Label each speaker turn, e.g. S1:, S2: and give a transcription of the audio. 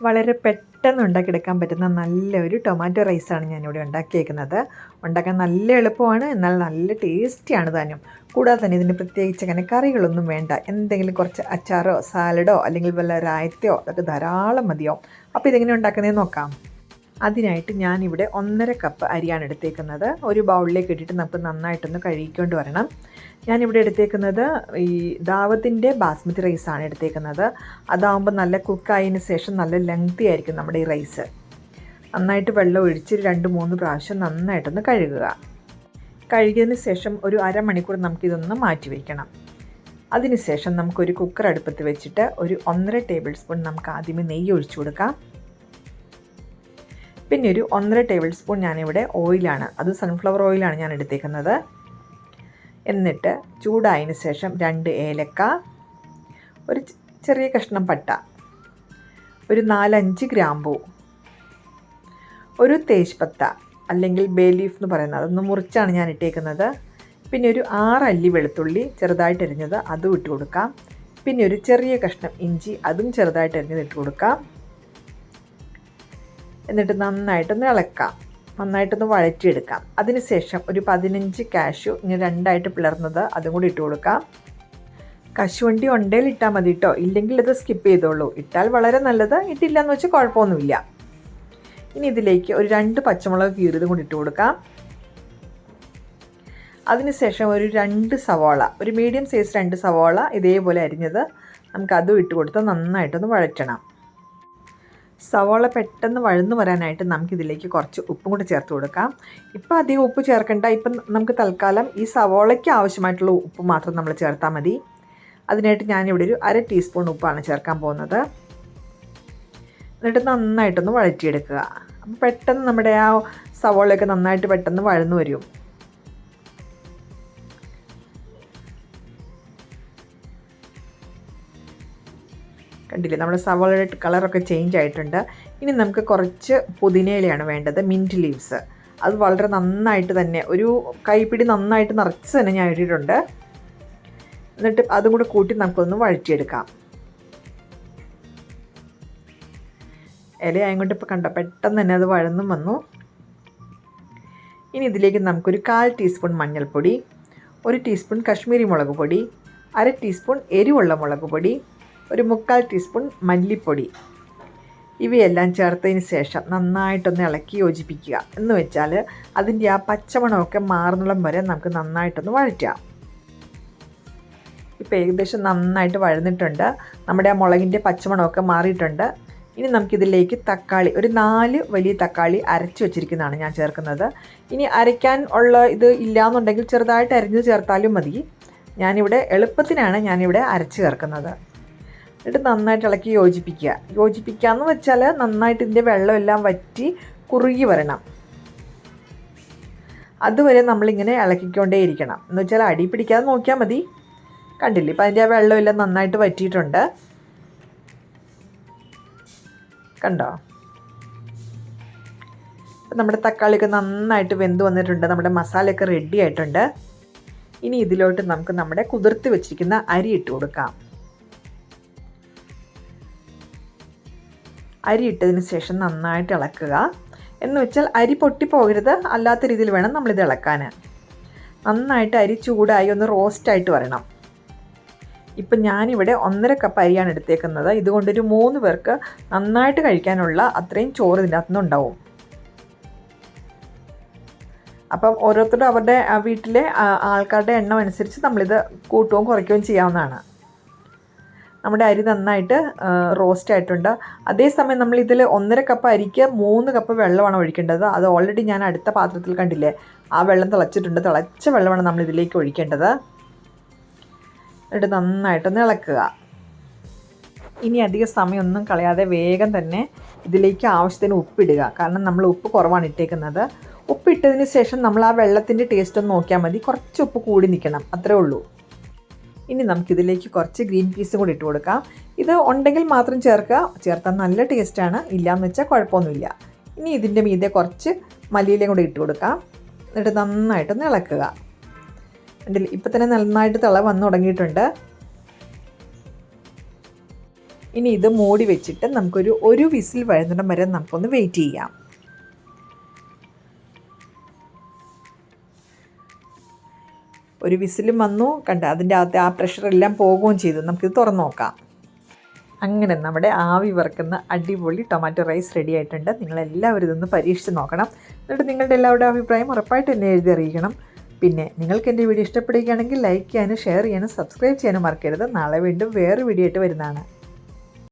S1: വളരെ പെട്ടെന്ന് ഉണ്ടാക്കിയെടുക്കാൻ പറ്റുന്ന നല്ലൊരു ടൊമാറ്റോ റൈസാണ് ഞാനിവിടെ ഉണ്ടാക്കിയേക്കുന്നത്. ഉണ്ടാക്കാൻ നല്ല എളുപ്പമാണ് എന്നാൽ നല്ല ടേസ്റ്റിയാണ് താനും. കൂടാതെ തന്നെ ഇതിന് പ്രത്യേകിച്ച് അങ്ങനെ കറികളൊന്നും വേണ്ട. എന്തെങ്കിലും കുറച്ച് അച്ചാറോ സാലഡോ അല്ലെങ്കിൽ വല്ല രായത്തയോ അതൊക്കെ ധാരാളം മതിയാവും. അപ്പോൾ ഇതെങ്ങനെ ഉണ്ടാക്കുന്നതെന്ന് നോക്കാം. അതിനായിട്ട് ഞാനിവിടെ ഒന്നര കപ്പ് അരിയാണ് എടുത്തേക്കുന്നത്. ഒരു ബൗളിലേക്ക് ഇട്ടിട്ട് നമുക്ക് നന്നായിട്ടൊന്ന് കഴുകിക്കൊണ്ട് വരണം. ഞാനിവിടെ എടുത്തേക്കുന്നത് ഈ ദാവത്തിന്റെ ബാസ്മതി റൈസാണ് എടുത്തേക്കുന്നത്. അതാവുമ്പോൾ നല്ല കുക്കായതിന് ശേഷം നല്ല ലെങ്തി ആയിരിക്കും നമ്മുടെ ഈ റൈസ് നന്നായിട്ട് വെള്ളം ഒഴിച്ച് രണ്ട് മൂന്ന് പ്രാവശ്യം നന്നായിട്ടൊന്ന് കഴുകുക. കഴുകിയതിന് ശേഷം ഒരു അരമണിക്കൂർ നമുക്കിതൊന്ന് മാറ്റി വയ്ക്കണം അതിനുശേഷം നമുക്കൊരു കുക്കർ അടുപ്പത്ത് വെച്ചിട്ട് ഒരു ഒന്നര ടേബിൾ സ്പൂൺ നമുക്ക് ആദ്യമേ നെയ്യ് ഒഴിച്ചു കൊടുക്കാം. പിന്നെ ഒരു ഒന്നര ടേബിൾ സ്പൂൺ ഞാനിവിടെ ഓയിലാണ്. അത് സൺഫ്ലവർ ഓയിലാണ് ഞാൻ എടുത്തേക്കുന്നത് എന്നിട്ട് ചൂടായതിന് ശേഷം രണ്ട് ഏലക്ക ഒരു ചെറിയ കഷ്ണം പട്ട ഒരു നാലഞ്ച് ഗ്രാമ്പൂ ഒരു തേജ്പത്ത അല്ലെങ്കിൽ ബേ ലീഫ് എന്ന് പറയുന്നത് അതൊന്ന് മുറിച്ചാണ് ഞാൻ ഇട്ടേക്കുന്നത് പിന്നെ ഒരു ആറ് അല്ലി വെളുത്തുള്ളി ചെറുതായിട്ട് എരിഞ്ഞത് അതും ഇട്ട് കൊടുക്കാം പിന്നെ ഒരു ചെറിയ കഷ്ണം ഇഞ്ചി അതും ചെറുതായിട്ട് എരിഞ്ഞത് ഇട്ട് കൊടുക്കാം എന്നിട്ട് നന്നായിട്ടൊന്ന് ഇളക്കാം. നന്നായിട്ടൊന്ന് വഴറ്റിയെടുക്കാം. അതിനുശേഷം ഒരു പതിനഞ്ച് കാഷ്യു ഇങ്ങനെ രണ്ടായിട്ട് പിളർന്നത് അതും കൂടി ഇട്ട് കൊടുക്കാം. കശുവണ്ടി ഉണ്ടേൽ ഇട്ടാൽ മതി കേട്ടോ ഇല്ലെങ്കിൽ ഇത് സ്കിപ്പ് ചെയ്തോളൂ. ഇട്ടാൽ വളരെ നല്ലത്. ഇട്ടില്ല എന്ന് വെച്ചാൽ കുഴപ്പമൊന്നുമില്ല. ഇനി ഇതിലേക്ക് ഒരു രണ്ട് പച്ചമുളക് കീറിയതും കൂടി ഇട്ട് കൊടുക്കാം. അതിനുശേഷം ഒരു രണ്ട് സവാള ഒരു മീഡിയം സൈസ് രണ്ട് സവാള ഇതേപോലെ അരിഞ്ഞത് നമുക്ക് അതും ഇട്ട് കൊടുത്ത് നന്നായിട്ടൊന്ന് വഴറ്റണം. സവാള പെട്ടെന്ന് വഴന്നു വരാനായിട്ട് നമുക്കിതിലേക്ക് കുറച്ച് ഉപ്പും കൂടി ചേർത്ത് കൊടുക്കാം. ഇപ്പം അധികം ഉപ്പ് ചേർക്കണ്ട. ഇപ്പം നമുക്ക് തൽക്കാലം ഈ സവോളയ്ക്ക് ആവശ്യമായിട്ടുള്ള ഉപ്പ് മാത്രം നമ്മൾ ചേർത്താൽ മതി. അതിനായിട്ട് ഞാനിവിടെ ഒരു അര ടീസ്പൂൺ ഉപ്പാണ് ചേർക്കാൻ പോകുന്നത്. എന്നിട്ട് നന്നായിട്ടൊന്ന് വഴറ്റിയെടുക്കുക. അപ്പം പെട്ടെന്ന് നമ്മുടെ ആ സവോളയൊക്കെ നന്നായിട്ട് പെട്ടെന്ന് വഴന്നു വരും. കണ്ടില്ലേ? നമ്മുടെ സവാളയുടെ കളറൊക്കെ ചേഞ്ച് ആയിട്ടുണ്ട്. ഇനി നമുക്ക് കുറച്ച് പുതിനയിലയാണ് വേണ്ടത് മിന്റ് ലീവ്സ് അത് വളരെ നന്നായിട്ട് തന്നെ ഒരു കൈപ്പിടി നന്നായിട്ട് നിറച്ച് തന്നെ ഞാൻ ഇട്ടിട്ടുണ്ട്. എന്നിട്ട് അതും കൂടെ കൂട്ടി നമുക്കൊന്ന് വഴറ്റിയെടുക്കാം. ഇലയായും കൊണ്ട് ഇപ്പോൾ കണ്ടോ പെട്ടെന്ന് തന്നെ അത് വഴന്നും വന്നു. ഇനി ഇതിലേക്ക് നമുക്കൊരു കാൽ ടീസ്പൂൺ മഞ്ഞൾപ്പൊടി ഒരു ടീസ്പൂൺ കശ്മീരി മുളക് പൊടി അര ടീസ്പൂൺ എരിവുള്ള മുളക് പൊടി ഒരു മുക്കാൽ ടീസ്പൂൺ മല്ലിപ്പൊടി. ഇവയെല്ലാം ചേർത്തതിന് ശേഷം നന്നായിട്ടൊന്ന് ഇളക്കി യോജിപ്പിക്കുക. എന്ന് വെച്ചാൽ അതിന്റെ ആ പച്ചമണമൊക്കെ മാറുന്നിടം വരെ നമുക്ക് നന്നായിട്ടൊന്ന് വഴറ്റാം. ഇപ്പോൾ ഏകദേശം നന്നായിട്ട് വഴന്നിട്ടുണ്ട്. നമ്മുടെ ആ മുളകിന്റെ പച്ചമണമൊക്കെ മാറിയിട്ടുണ്ട്. ഇനി നമുക്കിതിലേക്ക് തക്കാളി ഒരു നാല് വലിയ തക്കാളി അരച്ച് വെച്ചിരിക്കുന്നതാണ് ഞാൻ ചേർക്കുന്നത്. ഇനി അരയ്ക്കാൻ ഉള്ള ഇത് ഇല്ലയെന്നുണ്ടെങ്കിൽ ചെറുതായിട്ട് അരിഞ്ഞ് ചേർത്താലും മതി. ഞാനിവിടെ എളുപ്പത്തിനാണ് ഞാനിവിടെ അരച്ച് ചേർക്കുന്നത്. എന്നിട്ട് നന്നായിട്ട് ഇളക്കി യോജിപ്പിക്കുക. യോജിപ്പിക്കുക എന്ന് വെച്ചാൽ നന്നായിട്ട് ഇതിന്റെ വെള്ളമെല്ലാം വറ്റി കുറുകി വരണം. അതുവരെ നമ്മളിങ്ങനെ ഇളക്കിക്കൊണ്ടേ ഇരിക്കണം. എന്ന് വെച്ചാൽ അടി പിടിക്കാതെ നോക്കിയാൽ മതി. കണ്ടില്ലേ? ഇപ്പം അതിന്റെ ആ വെള്ളമെല്ലാം നന്നായിട്ട് വറ്റിയിട്ടുണ്ട്. കണ്ടോ? നമ്മുടെ തക്കാളിയൊക്കെ നന്നായിട്ട് വെന്ത് വന്നിട്ടുണ്ട്. നമ്മുടെ മസാലയൊക്കെ റെഡി ആയിട്ടുണ്ട്. ഇനി ഇതിലോട്ട് നമുക്ക് നമ്മുടെ കുതിർത്ത് വെച്ചിരിക്കുന്ന അരി ഇട്ട് കൊടുക്കാം. അരി ഇട്ടതിന് ശേഷം നന്നായിട്ട് ഇളക്കുക. എന്ന് വെച്ചാൽ അരി പൊട്ടിപ്പോകരുത് അല്ലാത്ത രീതിയിൽ വേണം നമ്മളിത് ഇളക്കാൻ നന്നായിട്ട് അരി ചൂടായി ഒന്ന് റോസ്റ്റായിട്ട് വരണം. ഇപ്പം ഞാനിവിടെ ഒന്നര കപ്പ് അരിയാണ് എടുത്തേക്കുന്നത്. ഇതുകൊണ്ടൊരു മൂന്ന് പേർക്ക് നന്നായിട്ട് കഴിക്കാനുള്ള അത്രയും ചോറ് ഇതിന്റെ അകത്തുനിന്നുണ്ടാവും അപ്പം ഓരോരുത്തരും അവരുടെ വീട്ടിലെ ആൾക്കാരുടെ എണ്ണം അനുസരിച്ച് നമ്മളിത് കൂട്ടുകയും കുറയ്ക്കുകയും ചെയ്യാവുന്നതാണ്. നമ്മുടെ അരി നന്നായിട്ട് റോസ്റ്റ് ആയിട്ടുണ്ട്. അതേസമയം നമ്മൾ ഇതിൽ ഒന്നര കപ്പ് അരിക്ക് മൂന്ന് കപ്പ് വെള്ളമാണ് ഒഴിക്കേണ്ടത്. അത് ഓൾറെഡി ഞാൻ അടുത്ത പാത്രത്തിൽ കണ്ടില്ലേ ആ വെള്ളം തിളച്ചിട്ടുണ്ട്. തിളച്ച വെള്ളമാണ് നമ്മൾ ഇതിലേക്ക് ഒഴിക്കേണ്ടത്. എന്നിട്ട് നന്നായിട്ടൊന്ന് ഇളക്കുക. ഇനി അധിക സമയമൊന്നും കളയാതെ വേഗം തന്നെ ഇതിലേക്ക് ആവശ്യത്തിന് ഉപ്പിടുക. കാരണം നമ്മൾ ഉപ്പ് കുറവാണ് ഇട്ടേക്കുന്നത്. ഉപ്പിട്ടതിന് ശേഷം നമ്മൾ ആ വെള്ളത്തിന്റെ ടേസ്റ്റ് ഒന്ന് നോക്കിയാൽ മതി. കുറച്ച് ഉപ്പ് കൂടി നിൽക്കണം. അത്രേ ഉള്ളൂ. ഇനി നമുക്കിതിലേക്ക് കുറച്ച് ഗ്രീൻ പീസ് കൂടി ഇട്ട് കൊടുക്കാം. ഇത് ഉണ്ടെങ്കിൽ മാത്രം ചേർക്കുക. ചേർത്താൽ നല്ല ടേസ്റ്റാണ് ഇല്ലയെന്ന് വെച്ചാൽ കുഴപ്പമൊന്നുമില്ല. ഇനി ഇതിന്റെ മീതെ കുറച്ച് മല്ലിയിലയും കൂടി ഇട്ട് കൊടുക്കാം. എന്നിട്ട് നന്നായിട്ടൊന്ന് ഇളക്കുക. ഉണ്ടല്ലേ ഇപ്പം തന്നെ നന്നായിട്ട് തിള വന്നു തുടങ്ങിയിട്ടുണ്ട്. ഇനി ഇത് മൂടി വെച്ചിട്ട് നമുക്കൊരു ഒരു വിസിൽ വഴുന്നിടം വരെ നമുക്കൊന്ന് വെയിറ്റ് ചെയ്യാം. ഒരു വിസിലും വന്നു കണ്ട അതിന്റെ അകത്ത് ആ പ്രഷറെല്ലാം പോകുകയും ചെയ്തു. നമുക്കിത് തുറന്നു നോക്കാം. അങ്ങനെ നമ്മുടെ ആവി വറക്കുന്ന അടിപൊളി ടൊമാറ്റോ റൈസ് റെഡി ആയിട്ടുണ്ട്. നിങ്ങളെല്ലാവരും ഇതൊന്ന് പരീക്ഷിച്ച് നോക്കണം. എന്നിട്ട് നിങ്ങളുടെ എല്ലാവരുടെ അഭിപ്രായം ഉറപ്പായിട്ട് എന്നെ എഴുതി അറിയിക്കണം. പിന്നെ നിങ്ങൾക്ക് എന്റെ വീഡിയോ ഇഷ്ടപ്പെടുകയാണെങ്കിൽ ലൈക്ക് ചെയ്യാനും ഷെയർ ചെയ്യാനും സബ്സ്ക്രൈബ് ചെയ്യാനും മറക്കരുത്. നാളെ വീണ്ടും വേറെ വീഡിയോ ആയിട്ട് വരുന്നതാണ്.